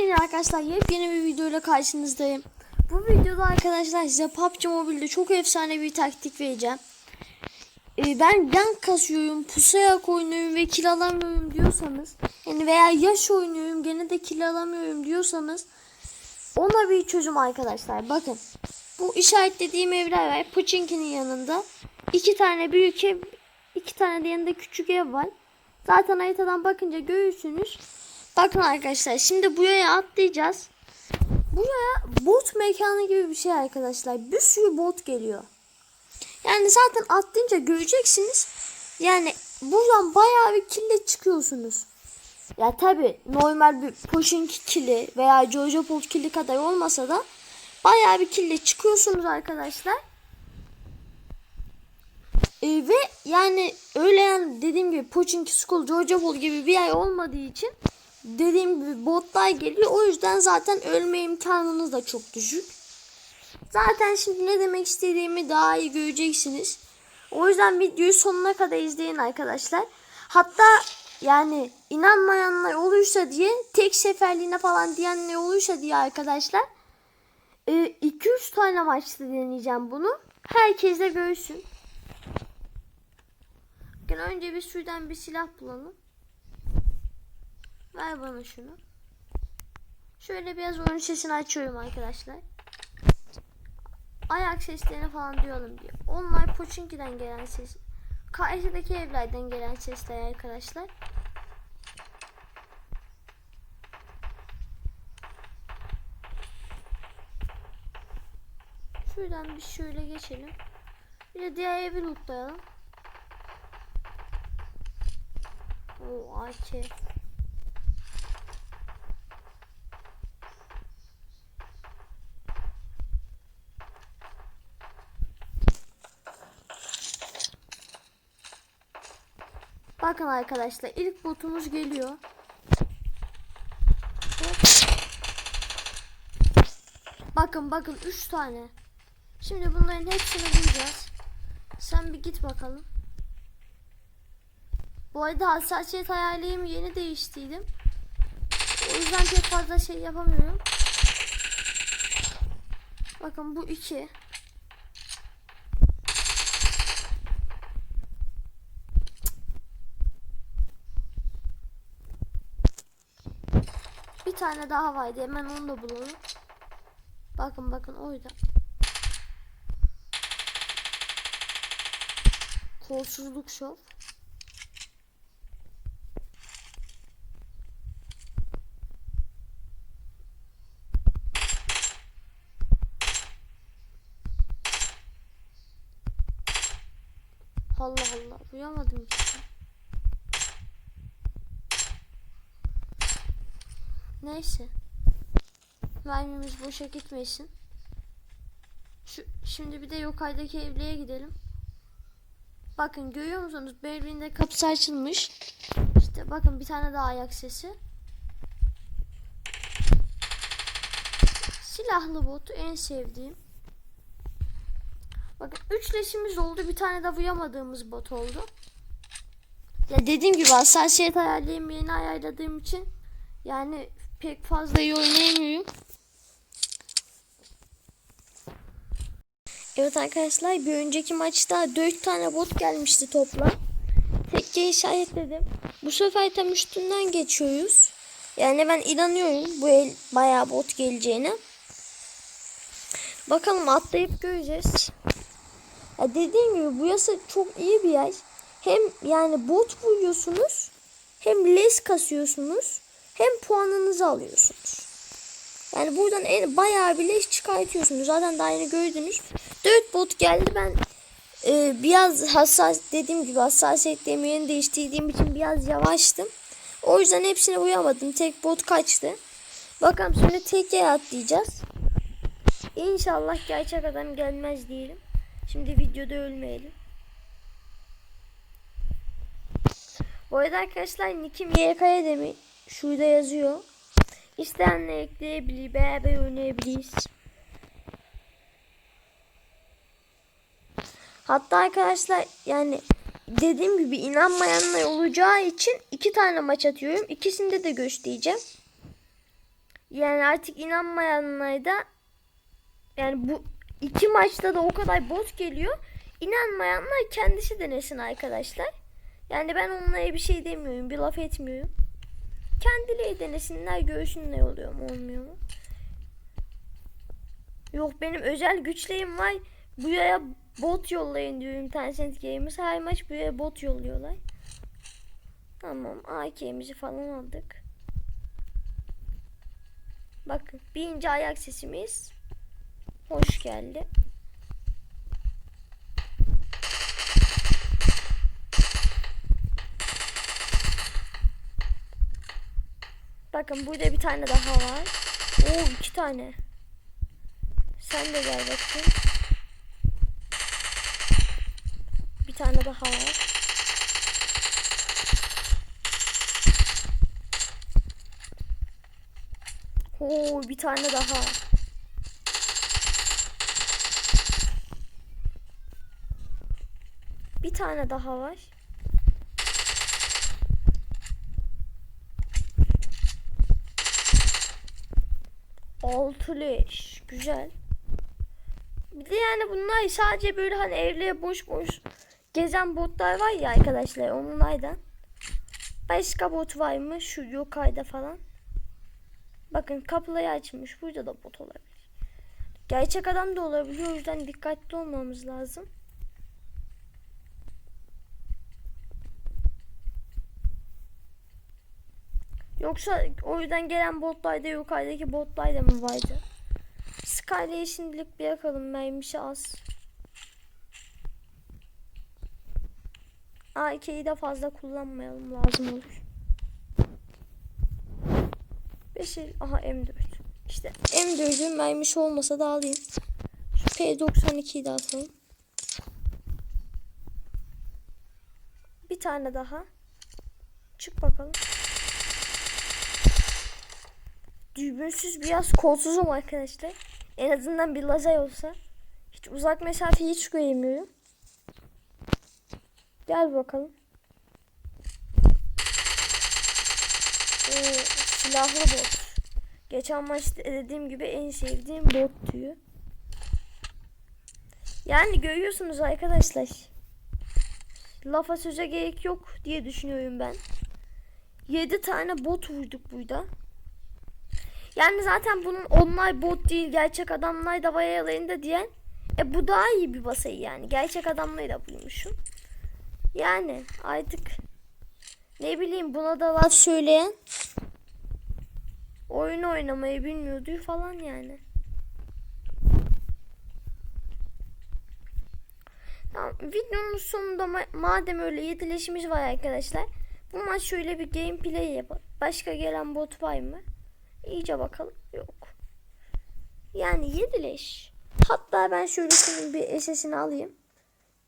Hepinize arkadaşlar yepyeni bir videoyla karşınızdayım. Bu videoda arkadaşlar size PUBG Mobile'de çok efsane bir taktik vereceğim. Ee, ben rank kasıyorum, pusayak oynuyorum ve kill alamıyorum diyorsanız yani veya yaş oynuyorum gene de kill alamıyorum diyorsanız ona bir çözüm arkadaşlar. Bakın bu işaretlediğim evler var. Pochinki'nin yanında iki tane büyük ev, iki tane de yanında küçük ev var. Zaten haritadan bakınca görürsünüz. Bakın arkadaşlar şimdi buraya atlayacağız. Buraya bot mekanı gibi bir şey arkadaşlar. Bir sürü bot geliyor. Yani zaten atlayınca göreceksiniz. Yani buradan bayağı bir kille çıkıyorsunuz. Ya tabi normal bir Pochinki kili veya Jojo Pol kili kadar olmasa da bayağı bir kille çıkıyorsunuz arkadaşlar. Ee, ve yani öyle yani dediğim gibi Pochinki School, Jojo Pol gibi bir yer olmadığı için dediğim gibi botlar geliyor. O yüzden zaten ölme imkanınız da çok düşük. Zaten şimdi ne demek istediğimi daha iyi göreceksiniz. O yüzden videoyu sonuna kadar izleyin arkadaşlar. Hatta yani inanmayanlar olursa diye tek seferliğine falan diyenler olursa diye arkadaşlar 2-3 tane maçta deneyeceğim bunu. Herkes de görsün. Önce bir şuradan bir silah bulalım. Ver bana şunu. Şöyle biraz oyun sesini açıyorum arkadaşlar. Ayak seslerini falan duyalım diye. Onlar Pochinki'den gelen ses. Karşıdaki evlerden gelen sesler arkadaşlar. Şuradan bir şöyle geçelim. Bir de diğer evi lootlayalım. Oo AK. Bakın arkadaşlar ilk botumuz geliyor. Bakın bakın 3 tane. Şimdi bunların hepsini bulacağız. Sen bir git bakalım. Bu arada hassasiyet hayalim yeni değiştiydim. O yüzden pek fazla şey yapamıyorum. Bakın bu 2. tane daha vardı. Hemen onu da bulalım. Bakın bakın orada. Kolsuzluk şov. Allah Allah. Uyamadım işte. Neyse. Mermimiz boşa gitmesin. Şu, şimdi bir de yukarıdaki evliye gidelim. Bakın görüyor musunuz? Berlin'de kapısı açılmış. İşte bakın bir tane daha ayak sesi. Silahlı botu en sevdiğim. Bakın üç leşimiz oldu. Bir tane de vuyamadığımız bot oldu. Ya dediğim gibi hassasiyet ayarlayayım yeni ayarladığım için yani pek fazla iyi oynayamıyorum. Evet arkadaşlar bir önceki maçta 4 tane bot gelmişti toplam. Tekke işaretledim. Bu sefer tam üstünden geçiyoruz. Yani ben inanıyorum bu el bayağı bot geleceğine. Bakalım atlayıp göreceğiz. Ya dediğim gibi bu yasa çok iyi bir yer. Hem yani bot vuruyorsunuz hem les kasıyorsunuz hem puanınızı alıyorsunuz. Yani buradan en bayağı bir leş çıkartıyorsunuz. Zaten daha yeni gördünüz. 4 bot geldi. Ben e, biraz hassas dediğim gibi hassasiyet demirini değiştirdiğim için biraz yavaştım. O yüzden hepsine uyamadım. Tek bot kaçtı. Bakalım şimdi tekeye atlayacağız. İnşallah gerçek adam gelmez diyelim. Şimdi videoda ölmeyelim. Bu arada arkadaşlar Nikim YK demi şurada yazıyor. İsteyenler ekleyebilir, beraber oynayabiliriz. Hatta arkadaşlar yani dediğim gibi inanmayanlar olacağı için iki tane maç atıyorum. İkisinde de göstereceğim. Yani artık inanmayanlar da yani bu iki maçta da o kadar bot geliyor. İnanmayanlar kendisi denesin arkadaşlar. Yani ben onlara bir şey demiyorum, bir laf etmiyorum. Kendileri denesinler, görsün ne oluyor mu olmuyor mu. Yok benim özel güçlerim var. Buraya bot yollayın diyorum Tencent Games. Her maç buraya bot yolluyorlar. Tamam AK'mizi falan aldık. Bakın birinci ayak sesimiz. Hoş geldi. Bakın burada bir tane daha var. Oo iki tane. Sen de gel bakayım. Bir tane daha var. Oo bir tane daha. Bir tane daha var. Altı leş. Güzel. Bir de yani bunlar sadece böyle hani evliye boş boş gezen botlar var ya arkadaşlar onlardan. Başka bot var mı? Şu yukarıda falan. Bakın kapıları açmış. Burada da bot olabilir. Gerçek adam da olabilir. O yüzden dikkatli olmamız lazım. Yoksa o yüzden gelen botlarda yukarıdaki botlarda mı vardı? Sky'le şimdilik bir yakalım. Mermisi az. A2'yi de fazla kullanmayalım. Lazım olur. Beşir. Aha M4. İşte M4'ün mermisi olmasa da alayım. Şu P92'yi de atalım. Bir tane daha. Çık bakalım. Dürbünsüz biraz kolsuzum arkadaşlar. En azından bir lazer olsa. Hiç uzak mesafe hiç göremiyorum. Gel bakalım. Ee, silahlı bot. Geçen maçta dediğim gibi en sevdiğim bot diyor. Yani görüyorsunuz arkadaşlar. Lafa söze gerek yok diye düşünüyorum ben. 7 tane bot vurduk burada. Yani zaten bunun onlar bot değil gerçek adamlar da bayalarında diyen e bu daha iyi bir basayı yani. Gerçek adamları da buymuşum. Yani artık ne bileyim buna da laf söyleyen oyun oynamayı bilmiyordu falan yani. Tamam, videonun sonunda ma- madem öyle yedileşimiz var arkadaşlar. Bu maç şöyle bir gameplay yapalım. Başka gelen bot var mı? İyice bakalım. Yok. Yani yedileş. Hatta ben şöyle şunun bir SS'ini alayım.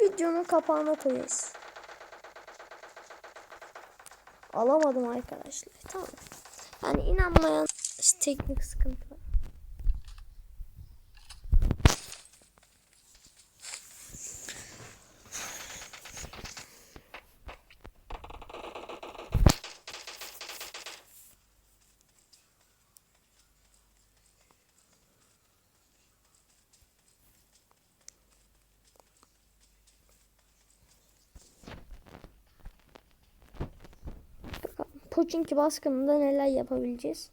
Videonun kapağına koyarız. Alamadım arkadaşlar. Tamam. Yani inanmayan teknik sıkıntı. Pochinki baskınında neler yapabileceğiz.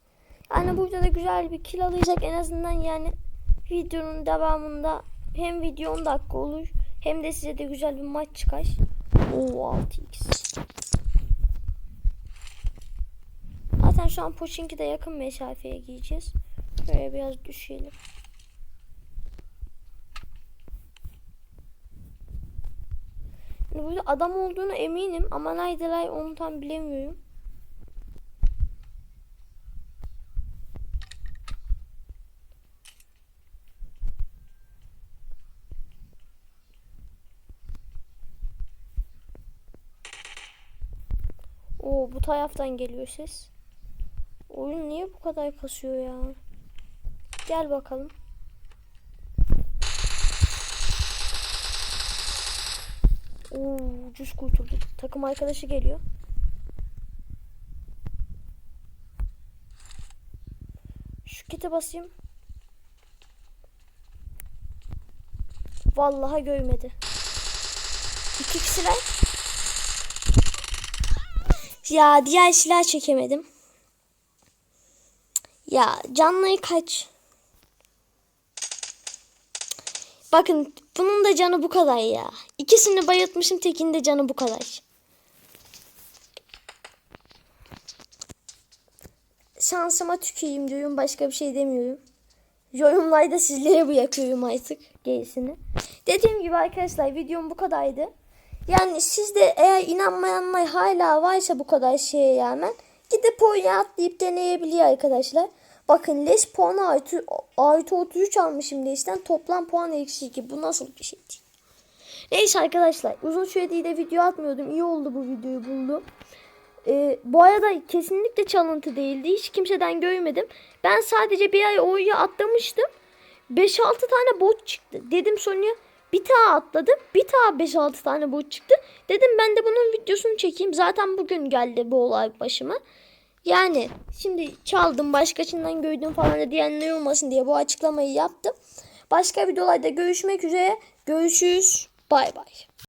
Yani burada da güzel bir kill alacak en azından yani videonun devamında hem video 10 dakika olur hem de size de güzel bir maç çıkar. Oo 6x. Zaten şu an Pochinki'de yakın mesafeye giyeceğiz. Böyle biraz düşelim. Burada adam olduğunu eminim ama neredeler onu tam bilemiyorum. Oo bu taraftan geliyor ses. Oyun niye bu kadar kasıyor ya? Gel bakalım. Oo ucuz kurtulduk. Takım arkadaşı geliyor. Şu kite basayım. Vallahi görmedi. İki kişiler. Ya diğer silah çekemedim. Ya canlıyı kaç. Bakın bunun da canı bu kadar ya. İkisini bayıltmışım tekinde canı bu kadar. Şansıma tükeyim diyorum başka bir şey demiyorum. Yorumlarda sizlere bırakıyorum artık gerisini. Dediğim gibi arkadaşlar videom bu kadardı. Yani siz de eğer inanmayanlar hala varsa bu kadar şeye rağmen gidip oyuna atlayıp deneyebiliyor arkadaşlar. Bakın leş puanı artı, artı 33 almışım leşten toplam puan eksi 2. Bu nasıl bir şey? Neyse arkadaşlar uzun süredir de video atmıyordum. İyi oldu bu videoyu buldum. Ee, bu arada kesinlikle çalıntı değildi. Hiç kimseden görmedim. Ben sadece bir ay oyuna atlamıştım. 5-6 tane bot çıktı. Dedim Sonya bir daha atladım. Bir daha 5-6 tane bot çıktı. Dedim ben de bunun videosunu çekeyim. Zaten bugün geldi bu olay başıma. Yani şimdi çaldım başkasından gördüm falan da diyenler olmasın diye bu açıklamayı yaptım. Başka videolarda görüşmek üzere. Görüşürüz. Bay bay.